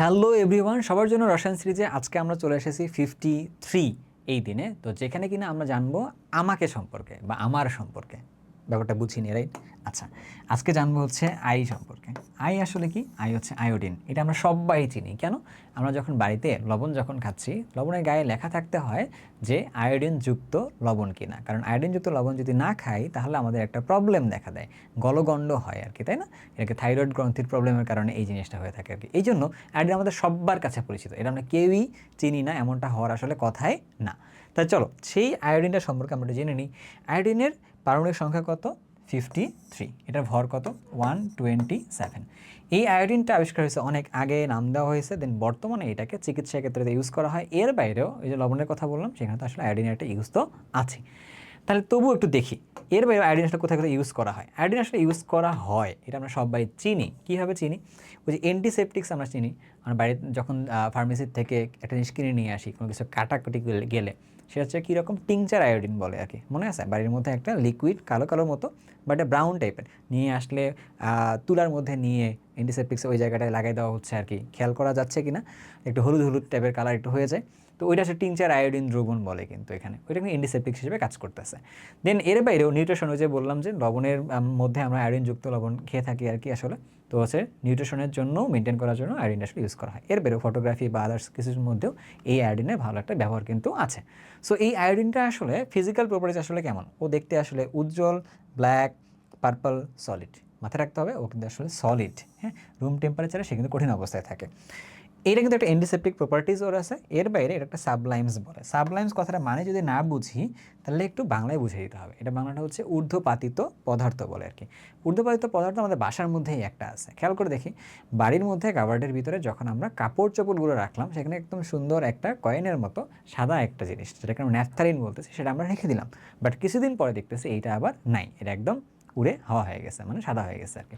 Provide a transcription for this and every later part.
Hello everyone সবার জন্য রসায়ন সিরিজে আজকে আমরা চলে এসেছি ফিফটি থ্রি এই দিনে। তো যেখানে কিনা আমরা জানব আমাকে সম্পর্কে বা আমার সম্পর্কে। ব্যাপারটা বুঝিনি রাইট আচ্ছা আজকে জানব হচ্ছে আই সম্পর্কে। আই আসলে কি? আই হচ্ছে আয়োডিন। এটা আমরা সবাই চিনি। কেন? আমরা যখন বাড়িতে লবণ যখন খাচ্ছি, লবণের গায়ে লেখা থাকতে হয় যে আয়োডিন যুক্ত লবণ কিনা। কারণ আয়োডিন যুক্ত লবণ যদি না খাই, তাহলে আমাদের একটা প্রবলেম দেখা দেয়। গলগণ্ড হয় আর কি, তাই না? এটাকে থাইরয়েড গ্রন্থির প্রবলেমের কারণে এই জিনিসটা হয়ে থাকে আর কি। এই জন্য আয়োডিন আমাদের সবার কাছে পরিচিত। এটা আমরা কেউই চিনি না, এমনটা হওয়ার আসলে কথাই না। তাই চলো, সেই আয়োডিনটা সম্পর্কে আমরা জেনে নিই। আয়োডিনের পারমাণবিক সংখ্যা কত? ফিফটি থ্রি এটার ভর কত? ওয়ান টোয়েন্টি সেভেন এই আয়োডিনটা আবিষ্কার হয়েছে অনেক আগে, নাম দেওয়া হয়েছে দেন বর্তমানে এটাকে চিকিৎসা ক্ষেত্রে ইউজ করা হয়। এর বাইরেও এই যে লবণের কথা বললাম, সেখানে তো আসলে আয়োডিনের একটা ইউজ তো আছে তাহলে তবুও একটু দেখি। এর বাইরে আয়োডিন কোথায় কোথায় ইউজ করা হয়? আয়োডিন আসলে ইউজ করা হয়, এটা আমরা সবাই চিনি। কীভাবে চিনি? ওই যে অ্যান্টিসেপটিক্স আমরা চিনি। আমরা বাড়িতে যখন ফার্মেসির থেকে একটা জিনিস কিনে নিয়ে আসি, কোনো কিছু কাটাকুটি গেলে- সেটা হচ্ছে কীরকম টিংচার আয়োডিন বলে আর কি। মনে আছে? বাড়ির মধ্যে একটা লিকুইড কালো কালো মতো বাট ব্রাউন টাইপের নিয়ে আসলে তুলার মধ্যে নিয়ে অ্যান্টিসেপটিক্স ওই জায়গাটায় লাগাই দেওয়া হচ্ছে আর কি। খেয়াল করা যাচ্ছে কি না একটু হলুদ হলুদ টাইপের কালার একটু হয়ে যায়। তো ওইটা হচ্ছে টিংচার আয়োডিন দ্রবণ বলে কিন্তু এখানে। ওইটা কিন্তু অ্যান্টিসেপটিক হিসেবে কাজ করতেছে। দেন এর বাইরেও নিউট্রিশন ওই যে বললাম যে লবণের মধ্যে আমরা আয়োডিনযুক্ত লবণ খেয়ে থাকি আর কি আসলে, তো হচ্ছে নিউট্রিশনের জন্য মেনটেন করার জন্য আয়োডিন আসলে ইউজ করা হয়। এর বাইরেও ফটোগ্রাফি বা আদার্স কিছুর মধ্যেও এই আয়োডিনের ভালো একটা ব্যবহার কিন্তু আছে। সো এই আয়োডিনটা আসলে ফিজিক্যাল প্রপার্টিজ আসলে কেমন? ও দেখতে আসলে উজ্জ্বল ব্ল্যাক পার্পল সলিড মাথায় রাখতে হবে, ও কিন্তু আসলে সলিড হ্যাঁ? রুম টেম্পারেচারে সে কিন্তু কঠিন অবস্থায় থাকে। এটা কিন্তু একটা অ্যান্টিসেপ্টিক প্রপার্টিজ ওর আছে। এর বাইরে এটা একটা সাবলাইমস বলে। সাবলাইমস কথাটা মানে যদি না বুঝি, তাহলে একটু বাংলায় বুঝিয়ে দিতে হবে। এটা বাংলাটা হচ্ছে ঊর্ধ্বপাতিত পদার্থ বলে আর কি। ঊর্ধ্বপাতিত পদার্থ আমাদের বাসার মধ্যেই একটা আছে। খেয়াল করে দেখি, বাড়ির মধ্যে কাবার্ডের ভিতরে যখন আমরা কাপড় চোপড়গুলো রাখলাম, সেখানে একদম সুন্দর একটা কয়েনের মতো সাদা একটা জিনিস, যেটাকে আমরা ন্যাপথালিন বলতেছি, সেটা আমরা রেখে দিলাম। বাট কিছুদিন পরে দেখতেছি এইটা আবার নাই, এটা একদম উড়ে হাওয়া হয়ে গেছে মানে সাদা হয়ে গেছে আর কি।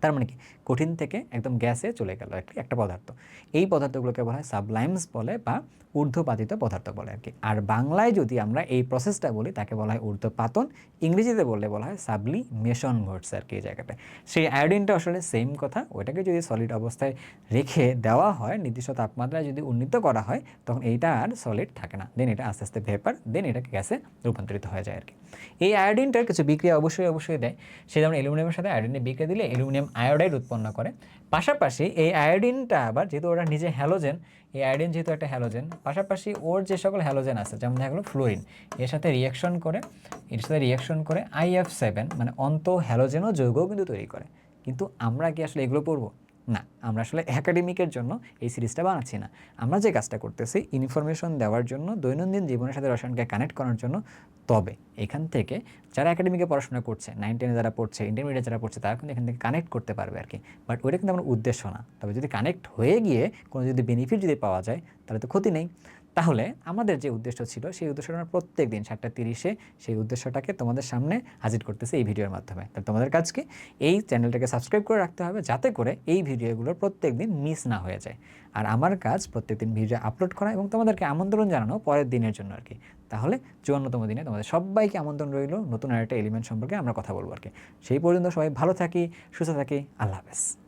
তার মানে কি? কঠিন থেকে একদম গ্যাসে চলে গেল একটি একটা পদার্থ। এই পদার্থগুলোকে বলা হয় সাবলাইমস বলে বা ঊর্ধ্বপাতিত পদার্থ বলে আর কি। আর বাংলায় যদি আমরা এই প্রসেসটা বলি, তাকে বলা হয় ঊর্ধ্বপাতন। ইংরেজিতে বললে বলা হয় সাবলিমেশন ঘটছে আর কি এই জায়গাটায়। সেই আয়োডিনটা আসলে সেম কথা, ওইটাকে যদি সলিড অবস্থায় রেখে দেওয়া হয়, নির্দিষ্ট তাপমাত্রায় যদি উন্নীত করা হয়, তখন এইটা আর সলিড থাকে না। দেন এটা আস্তে আস্তে ভেপার দেন এটা গ্যাসে রূপান্তরিত হয়ে যায় আর কি। এই আয়োডিনটার কিছু বিক্রিয়া অবশ্যই অবশ্যই দেয়। সে যেমন অ্যালুমিনিয়ামের সাথে আয়োডিনের বিক্রিয়া দিলে অ্যালুমিনিয়াম আয়োডাইড উৎপন্ন করে। পাশাপাশি এই আয়োডিনটা আবার, যেহেতু ওরা নিজে হ্যালোজেন, এই আয়োডিন যেহেতু একটা হ্যালোজেন, পাশাপাশি ওর যে সকল হ্যালোজেন আছে, যেমন দেখা গেলো ফ্লোরিন, এর সাথে রিয়াকশন করে, এর সাথে রিয়াকশন করে আইএফ সেভেন মানে অন্ত হ্যালোজেনও যৌগও কিন্তু তৈরি করে। কিন্তু আমরা কি আসলে এগুলো পড়ব? না, আমরা আসলে অ্যাকাডেমিকের জন্য এই সিরিজটা বানাচ্ছি না। আমরা যে কাজটা করতেছি ইনফরমেশন দেওয়ার জন্য, দৈনন্দিন জীবনের সাথে রসায়নকে কানেক্ট করার জন্য, তবে এখান থেকে যারা একাডেমিকে পড়াশোনা করছে নাইন টেনে যারা পড়ছে ইন্টারমিডিয়েট যারা পড়ছে, তারা কিন্তু এখান থেকে কানেক্ট করতে পারবে আর কি বাট ওইটা কিন্তু আমার উদ্দেশ্য না। তবে যদি কানেক্ট হয়ে গিয়ে কোনো যদি বেনিফিট যদি পাওয়া যায়, তাহলে তো ক্ষতি নেই। তাহলে আমাদের যে উদ্দেশ্য ছিল, সেই উদ্দেশ্যটা আমরা প্রত্যেক দিন সাতটা তিরিশে সেই উদ্দেশ্যটাকে তোমাদের সামনে হাজির করতেছে এই ভিডিওর মাধ্যমে। তাহলে তোমাদের কাজকে এই চ্যানেলটাকে সাবস্ক্রাইব করে রাখতে হবে যাতে করে এই ভিডিওগুলো প্রত্যেক দিন মিস না হয়ে যায়। আর আমার কাজ প্রত্যেক দিন ভিডিও আপলোড করা এবং তোমাদেরকে আমন্ত্রণ জানানো পরের দিনের জন্য আর কি। তাহলে চুয়ান্নতম দিনে তোমাদের সবাইকে আমন্ত্রণ রইল নতুন আরেকটা এলিমেন্ট সম্পর্কে আমরা কথা বলব আর কি। সেই পর্যন্ত সবাই ভালো থাকি, সুস্থ থাকি, আল্লাহ হাফেজ।